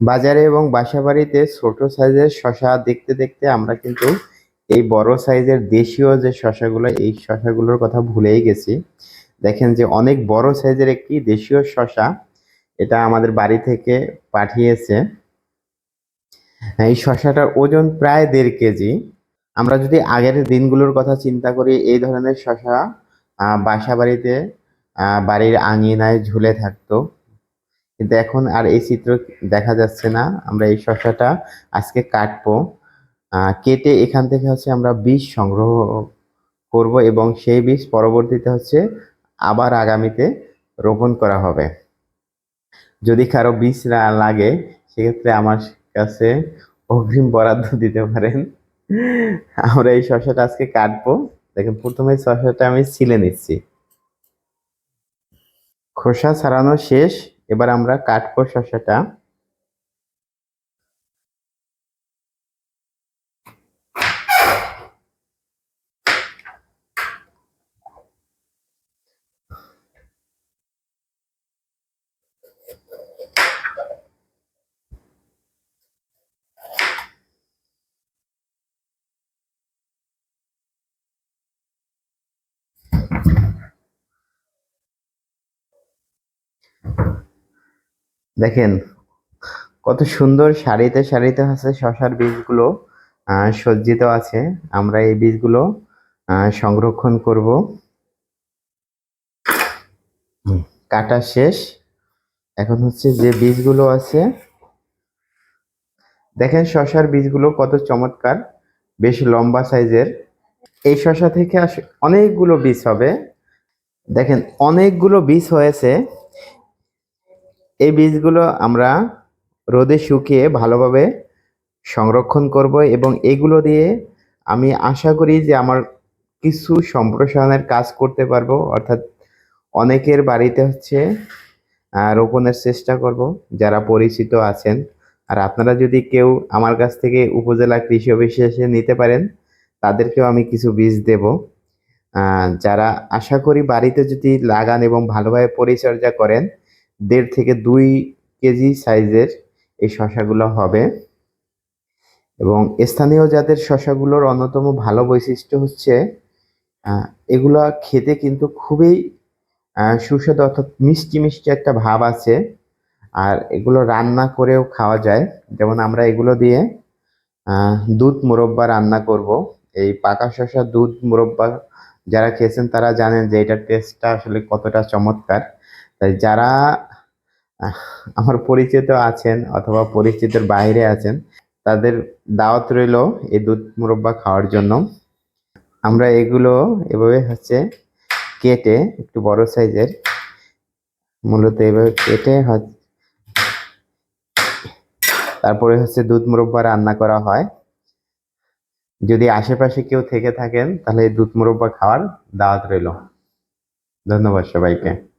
বাজারে এবং বাসাবাড়িতে ছোট সাইজের শশা দেখতে দেখতে আমরা কিন্তু এই বড় সাইজের দেশীয় যে শসাগুলো এই শশাগুলোর কথা ভুলেই গেছি। দেখেন যে অনেক বড় সাইজের একটি দেশীয় শশা এটা আমাদের বাড়ি থেকে পাঠিয়েছে। এই শসাটার ওজন প্রায় দেড় কেজি। আমরা যদি আগের দিনগুলোর কথা চিন্তা করি এই ধরনের আহ, বাসা বাড়িতে বাড়ির আঙিনায় ঝুলে থাকতো। কিন্তু এখন আর এই চিত্র দেখা যাচ্ছে না। আমরা এই শসাটা আজকে কাটবো। কেটে এখান থেকে হচ্ছে আমরা বীজ সংগ্রহ করব এবং সেই বীজ পরবর্তীতে হচ্ছে আবার আগামীতে রোপণ করা হবে। যদি কারও বীজ না লাগে, সেক্ষেত্রে আমার কাছে অগ্রিম বরাদ্দ দিতে পারেন। আমরা এই শসাটা আজকে কাটবো। দেখেন, প্রথমে শসাটা আমি ছিলে নিচ্ছি। খোসা ছাড়ানো শেষ। এবার আমরা কাটবো শসাটা দেখেন, কত সুন্দর সারিতে সারিতে আছে শশার বীজগুলো সজ্জিত আছে। আমরা এই বীজগুলো সংরক্ষণ করব। কাটা শেষ। এখন হচ্ছে যে বীজগুলো আছে, দেখেন শশার বীজগুলো কত চমৎকার, বেশ লম্বা সাইজের। এই শসা থেকে অনেকগুলো বীজ হবে। দেখেন, অনেকগুলো বীজ হয়েছে। এই বীজগুলো আমরা রোদে শুকিয়ে ভালোভাবে সংরক্ষণ করব এবং এগুলো দিয়ে আমি আশা করি যে আমার কিছু সম্প্রসারণের কাজ করতে পারব। অর্থাৎ অনেকের বাড়িতে হচ্ছে রোপণের চেষ্টা করব, যারা পরিচিত আছেন। আর আপনারা যদি কেউ আমার কাছ থেকে উপজেলা কৃষি অফিসে এসে নিতে পারেন, তাদেরকেও আমি কিছু বীজ দেব। যারা আশা করি বাড়িতে যদি লাগান এবং ভালোভাবে পরিচর্যা করেন দেড় থেকে দুই কেজি সাইজের এই শসাগুলো হবে। এবং স্থানীয় জাতের শসাগুলোর অন্যতম ভালো বৈশিষ্ট্য হচ্ছে এগুলা খেতে কিন্তু খুবই সুস্বাদু অর্থাৎ মিষ্টি মিষ্টি একটা ভাব আছে। আর এগুলো রান্না করেও খাওয়া যায়। যেমন আমরা এগুলো দিয়ে দুধ মুরব্বা রান্না করব। এই পাকা শসা দুধ মুরব্বা যারা খেয়েছেন তারা জানেন যে এটার টেস্টটা আসলে কতটা চমৎকার। তাই যারা আমার পরিচিত আছেন অথবা পরিচিতের বাইরে আছেন, তাদের দাওয়াত রইল এই দুধ মুরব্বা খাওয়ার জন্য। আমরা এগুলো এভাবে হচ্ছে কেটে, একটু বড় সাইজের, মূলত এভাবে কেটে তারপরে হচ্ছে দুধ মুরব্বা রান্না করা হয়। যদি আশেপাশে কেউ থেকে থাকেন, তাহলে এই দুধ মুরব্বা খাওয়ার দাওয়াত রইল। ধন্যবাদ সবাইকে।